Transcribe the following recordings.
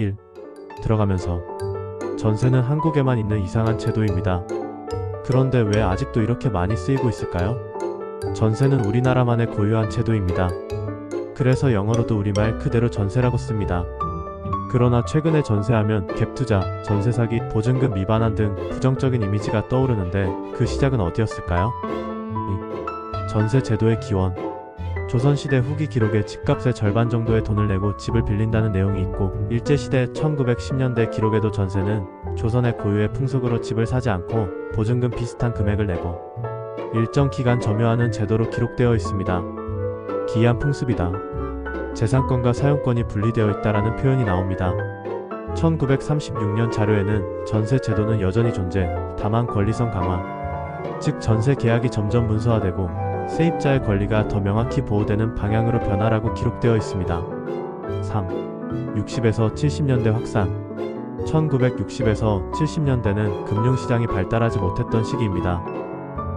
1. 들어가면서 전세는 한국에만 있는 이상한 제도입니다. 그런데 왜 아직도 이렇게 많이 쓰이고 있을까요? 전세는 우리나라만의 고유한 제도입니다. 그래서 영어로도 우리말 그대로 전세라고 씁니다. 그러나 최근에 전세하면 갭 투자, 전세 사기, 보증금 미반환 등 부정적인 이미지가 떠오르는데 그 시작은 어디였을까요? 2. 전세 제도의 기원. 조선시대 후기 기록에 집값의 절반 정도의 돈을 내고 집을 빌린다는 내용이 있고 일제시대 1910년대 기록에도 전세는 조선의 고유의 풍속으로 집을 사지 않고 보증금 비슷한 금액을 내고 일정 기간 점유하는 제도로 기록되어 있습니다. 기이한 풍습이다. 재산권과 사용권이 분리되어 있다라는 표현이 나옵니다. 1936년 자료에는 전세 제도는 여전히 존재, 다만 권리성 강화, 즉 전세 계약이 점점 문서화되고 세입자의 권리가 더 명확히 보호되는 방향으로 변화라고 기록되어 있습니다. 3. 60에서 70년대 확산 1960에서 70년대는 금융시장이 발달하지 못했던 시기입니다.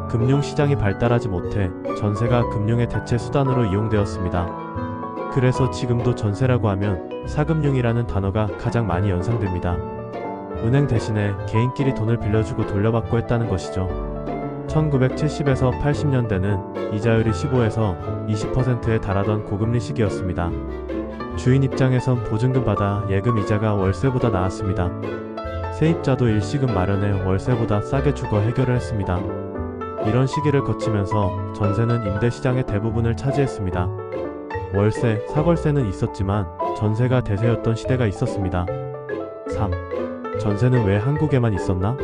금융시장이 발달하지 못해 전세가 금융의 대체 수단으로 이용되었습니다. 그래서 지금도 전세라고 하면 사금융이라는 단어가 가장 많이 연상됩니다. 은행 대신에 개인끼리 돈을 빌려주고 돌려받고 했다는 것이죠. 1970에서 80년대는 이자율이 15에서 20%에 달하던 고금리 시기였습니다. 주인 입장에선 보증금 받아 예금 이자가 월세보다 나았습니다. 세입자도 일시금 마련해 월세보다 싸게 주거 해결을 했습니다. 이런 시기를 거치면서 전세는 임대 시장의 대부분을 차지했습니다. 월세, 사월세는 있었지만 전세가 대세였던 시대가 있었습니다. 3. 전세는 왜 한국에만 있었나?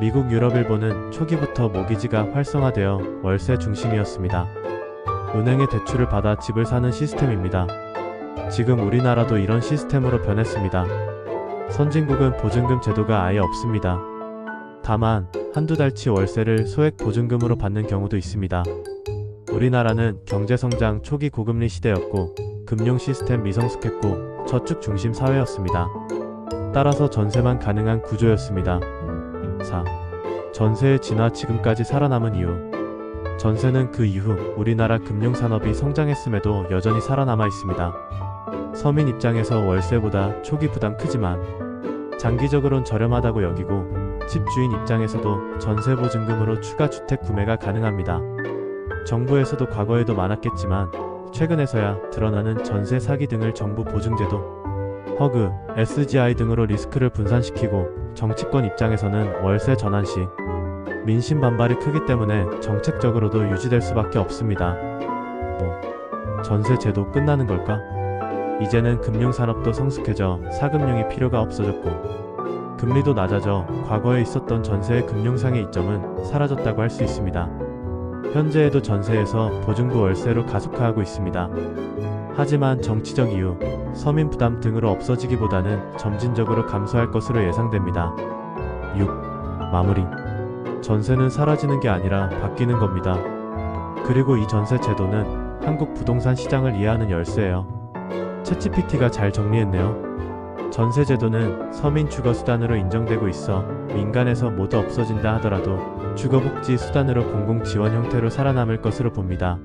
미국, 유럽, 일본은 초기부터 모기지가 활성화되어 월세 중심이었습니다. 은행의 대출을 받아 집을 사는 시스템입니다. 지금 우리나라도 이런 시스템으로 변했습니다. 선진국은 보증금 제도가 아예 없습니다. 다만 한두 달치 월세를 소액 보증금으로 받는 경우도 있습니다. 우리나라는 경제성장 초기 고금리 시대였고 금융 시스템 미성숙했고 저축 중심 사회였습니다. 따라서 전세만 가능한 구조였습니다. 4. 전세의 진화 지금까지 살아남은 이유 전세는 그 이후 우리나라 금융산업이 성장했음에도 여전히 살아남아 있습니다. 서민 입장에서 월세보다 초기 부담 크지만 장기적으론 저렴하다고 여기고 집주인 입장에서도 전세 보증금으로 추가 주택 구매가 가능합니다. 정부에서도 과거에도 많았겠지만 최근에서야 드러나는 전세 사기 등을 정부 보증제도, 허그, SGI 등으로 리스크를 분산시키고 정치권 입장에서는 월세 전환 시 민심 반발이 크기 때문에 정책적으로도 유지될 수밖에 없습니다. 5. 전세 제도 끝나는 걸까? 이제는 금융산업도 성숙해져 사금융이 필요가 없어졌고 금리도 낮아져 과거에 있었던 전세의 금융상의 이점은 사라졌다고 할 수 있습니다. 현재에도 전세에서 보증부 월세로 가속화하고 있습니다. 하지만 정치적 이유, 서민 부담 등으로 없어지기보다는 점진적으로 감소할 것으로 예상됩니다. 6. 마무리. 전세는 사라지는 게 아니라 바뀌는 겁니다. 그리고 이 전세 제도는 한국 부동산 시장을 이해하는 열쇠예요. 채찌PT가 잘 정리했네요. 전세 제도는 서민 주거 수단으로 인정되고 있어 민간에서 모두 없어진다 하더라도 주거복지 수단으로 공공 지원 형태로 살아남을 것으로 봅니다.